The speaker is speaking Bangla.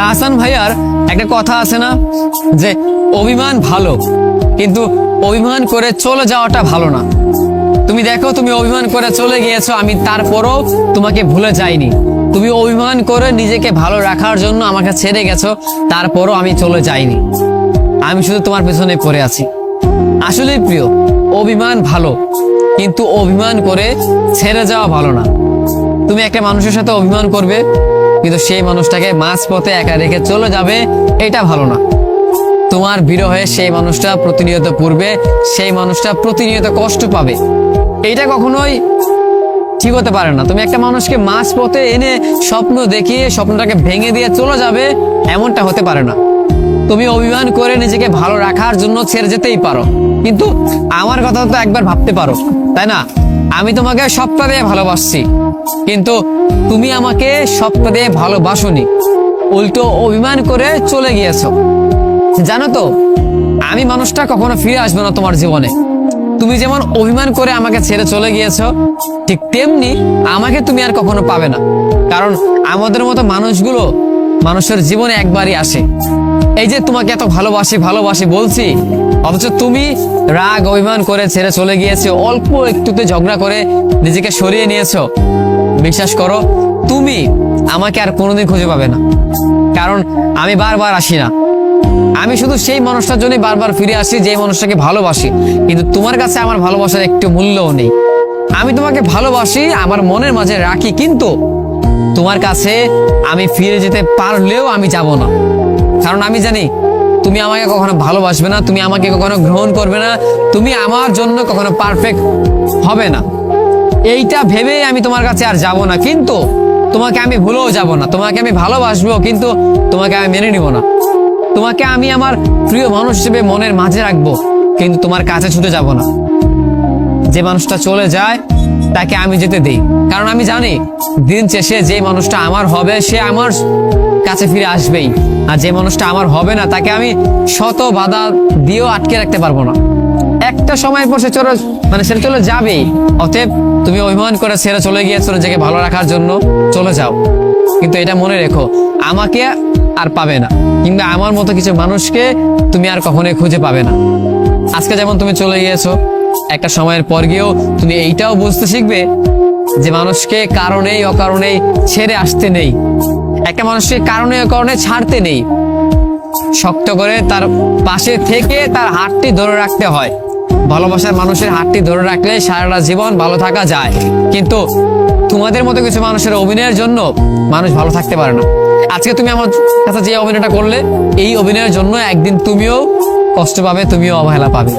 তা হাসান ভাইয়ার একটা কথা আছে না? যে অভিমান ভালো, কিন্তু অভিমান করে চলে যাওয়াটা ভালো না। তুমি দেখো, তুমি অভিমান করে চলে গিয়েছো, আমি তারপরও তোমাকে ভুলে যাইনি। তুমি অভিমান করে নিজেকে ভালো রাখার জন্য আমাকে ছেড়ে গেছো, তারপরও আমি চলে যাইনি। আমি শুধু তোমার পেছনে পড়ে আছি। আসলে প্রিয়, অভিমান ভালো, কিন্তু অভিমান করে ছেড়ে যাওয়া ভালো না। তুমি একটা মানুষের সাথে অভিমান করবে কিন্তু সেই মানুষটাকে মাঝ পথে একা রেখে চলে যাবে, এটা ভালো না। তোমার বিরহে সেই মানুষটা প্রতিনিয়ত পূর্বে সেই মানুষটা প্রতিনিয়ত কষ্ট পাবে। এইটা কখনোই ঠিক হতে পারে না। তুমি একটা মানুষকে মাঝ পথে এনে স্বপ্ন দেখিয়ে, স্বপ্নটাকে ভেঙে দিয়ে চলে যাবে, এমনটা হতে পারে না। তুমি অভিমান করে নিজেকে ভালো রাখার জন্য ছেড়ে যেতেই পারো। কিন্তু আমার কথা তো একবার ভাবতে পারো, তাই না? আমি তোমাকে সবটা দিয়ে ভালোবাসছি। কিন্তু তুমি আমাকে সবটা ভালোবাসনি। উল্টো অভিমান করে চলে গিয়েছো। জানো তো, আমি মানুষটা কখনো ফিরে আসবে না তোমার জীবনে। তুমি যেমন অভিমান করে আমাকে ছেড়ে চলে গিয়েছো, ঠিক তেমনি আমাকে তুমি আর কখনো পাবে না। কারণ আমাদের মতো মানুষগুলো মানুষের জীবনে একবারই আসে। এই যে তোমাকে এত ভালোবাসি ভালোবাসি বলছি, অথচ তুমি রাগ, অভিমান করে ছেড়ে চলে গিয়েছো, অল্প একটুতে ঝগড়া করে নিজেকে সরিয়ে নিয়েছো। বিশ্বাস করো, তুমি আমাকে আর কোনোদিন খুঁজে পাবে না। কারণ আমি বারবার আসি না। আমি শুধু সেই মানুষটার জন্য বারবার ফিরে আসি যে মানুষটাকে ভালোবাসি। কিন্তু তোমার কাছে আমার ভালোবাসার একটু মূল্যও নেই। আমি তোমাকে ভালোবাসি, আমার মনের মাঝে রাখি, কিন্তু তোমার কাছে আমি ফিরে যেতে পারলেও আমি যাব না। কারণ আমি জানি তুমি আমাকে কখনো ভালোবাসবে না, তুমি আমাকে কখনো গ্রহণ করবে না, তুমি আমার জন্য কখনো পারফেক্ট হবে না। এইটা ভেবেই আমি তোমার কাছে আর যাব না, কিন্তু তোমাকে আমি ভুলেও যাব না, তোমাকে আমি ভালোবাসবো, কিন্তু তোমাকে আমি মেনে নিব না। তোমাকে আমি আমার প্রিয় মানুষ হিসেবে মনের মাঝে রাখব, কিন্তু তোমার কাছে ছুটে যাব না। যে মানুষটা চলে যায়, তাকে আমি যেতে দিই। কারণ আমি জানি, দিন শেষে যে মানুষটা আমার হবে, সে আমার কাছে ফিরে আসবেই। আর যে মানুষটা আমার হবে না, তাকে আমি শত বাধা দিয়েও আটকে রাখতে পারব না। একটা সময় পর সে চলে মানে সে চলে যাবেই। অতএব তুমি অভিমান করে ছেড়ে চলে গিয়েছো নিজেকে ভালো রাখার জন্য, চলে যাও। কিন্তু এটা মনে রেখো, আমাকে আর পাবে না। কিংবা আমার মতো কিছু মানুষকে তুমি আর কখনোই খুঁজে পাবে না। আজকে যেমন তুমি চলে গিয়েছো, একটা সময়ের পর গিয়েও তুমি এইটাও বুঝতে শিখবে যে মানুষকে কারণেই অকারণেই ছেড়ে আসতে নেই। একটা মানুষকে কারণে কারণে ছাড়তে নেই। শক্ত করে তার পাশে থেকে তার হাতটি ধরে রাখতে হয়। ভালোবাসার মানুষের হাতটি ধরে রাখলে সারাটা জীবন ভালো থাকা যায়। কিন্তু তোমাদের মতো কিছু মানুষের অভিনয়ের জন্য মানুষ ভালো থাকতে পারে না। আজকে তুমি আমার কাছে যে অভিনয়টা করলে, এই অভিনয়ের জন্য একদিন তুমিও কষ্ট পাবে, তুমিও অবহেলা পাবে।